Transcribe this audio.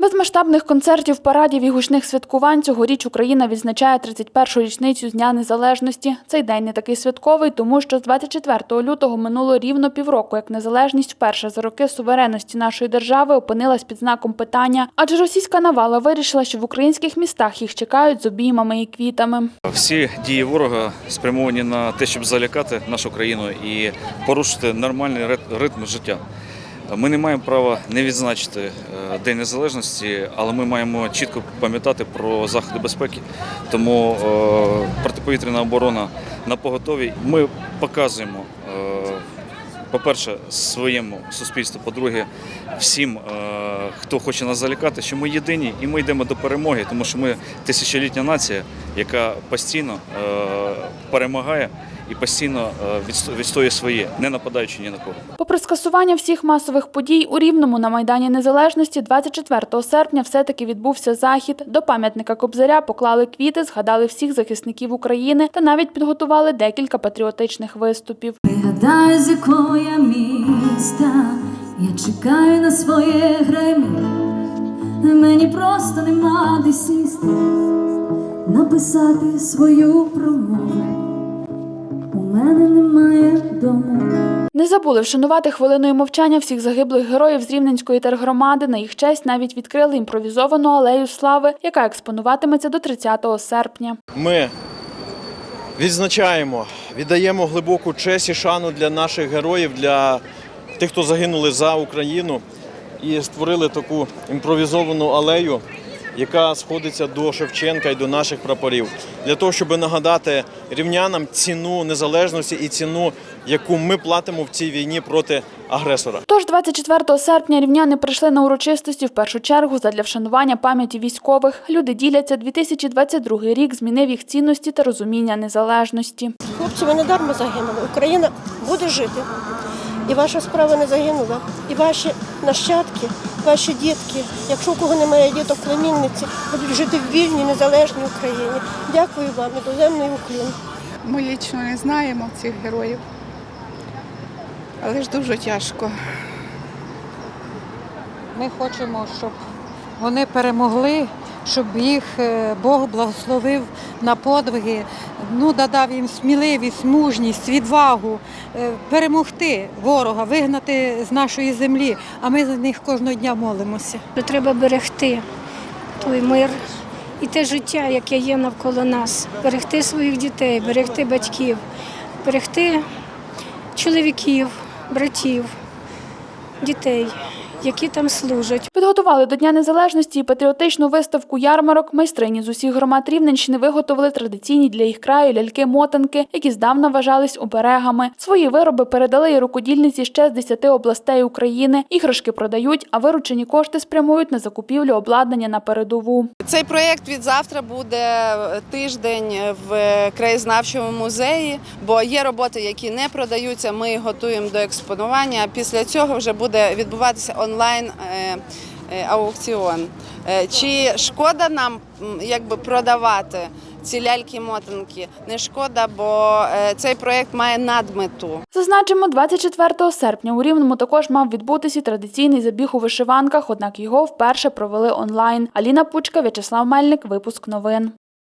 Без масштабних концертів, парадів і гучних святкувань цьогоріч Україна відзначає 31-ю річницю з Дня Незалежності. Цей день не такий святковий, тому що з 24 лютого минуло рівно півроку, як незалежність вперше за роки суверенності нашої держави опинилась під знаком питання. Адже російська навала вирішила, що в українських містах їх чекають з обіймами і квітами. Всі дії ворога спрямовані на те, щоб залякати нашу країну і порушити нормальний рит- ритм життя. Ми не маємо права не відзначити е, День Незалежності, але ми маємо чітко пам'ятати про заходи безпеки. Тому е, протиповітряна оборона на поготові. Ми показуємо, е, по-перше, своєму суспільству, по-друге, всім, хто хоче нас залякати, що ми єдині і ми йдемо до перемоги, тому що ми тисячолітня нація, яка постійно перемагає і постійно е, відстоює своє, не нападаючи ні на кого. Попри скасування всіх масових подій у Рівному на Майдані Незалежності 24 серпня все-таки відбувся захід. До пам'ятника Кобзаря поклали квіти, згадали всіх захисників України та навіть підготували декілька патріотичних виступів. Пригадаю, з якого я міста, я чекаю на своє гремі, мені просто нема де сісти, написати свою промову. Мене немає дому. Не забули вшанувати хвилиною мовчання всіх загиблих героїв з Рівненської тергромади. На їх честь навіть відкрили імпровізовану алею слави, яка експонуватиметься до 30 серпня. Ми відзначаємо, віддаємо глибоку честь і шану для наших героїв, для тих, хто загинули за Україну, і створили таку імпровізовану алею, яка сходиться до Шевченка і до наших прапорів, для того, щоб нагадати рівнянам ціну незалежності і ціну, яку ми платимо в цій війні проти агресора. Тож 24 серпня рівняни прийшли на урочистості в першу чергу задля вшанування пам'яті військових. Люди діляться 2022 рік змінив їх цінності та розуміння незалежності. Хлопці, ви не дарма загинули. Україна буде жити. І ваша справа не загинула. І ваші нащадки, ваші дітки, якщо у кого немає діток, племінниці, будуть жити в вільній, незалежній Україні. Дякую вам, і доземний уклін. Ми лічно не знаємо цих героїв, але ж дуже тяжко. Ми хочемо, щоб вони перемогли, щоб їх е, Бог благословив на подвиги, ну, додав їм сміливість, мужність, відвагу, е, перемогти ворога, вигнати з нашої землі. А ми за них кожного дня молимося. треба берегти той мир і те життя, яке є навколо нас, берегти своїх дітей, берегти батьків, берегти чоловіків, братів, дітей, які там служать. Підготували до Дня Незалежності і патріотичну виставку ярмарок. Майстрині з усіх громад Рівненщини виготовили традиційні для їх краю ляльки-мотанки, які здавна вважались оберегами. Свої вироби передали і рукодільниці ще з 10 областей України. Іграшки продають, а виручені кошти спрямують на закупівлю обладнання на передову. Цей проєкт від завтра буде тиждень в краєзнавчому музеї, бо є роботи, які не продаються. Ми готуємо до експонування. Після цього вже буде відбуватися онлайн е, е, аукціон. Е, Чи шкода нам якби продавати ці ляльки-мотанки? Не шкода, бо цей проєкт має надмету. Зазначимо, 24 серпня у Рівному також мав відбутися традиційний забіг у вишиванках, однак його вперше провели онлайн. Аліна Пучка, В'ячеслав Мельник, випуск новин.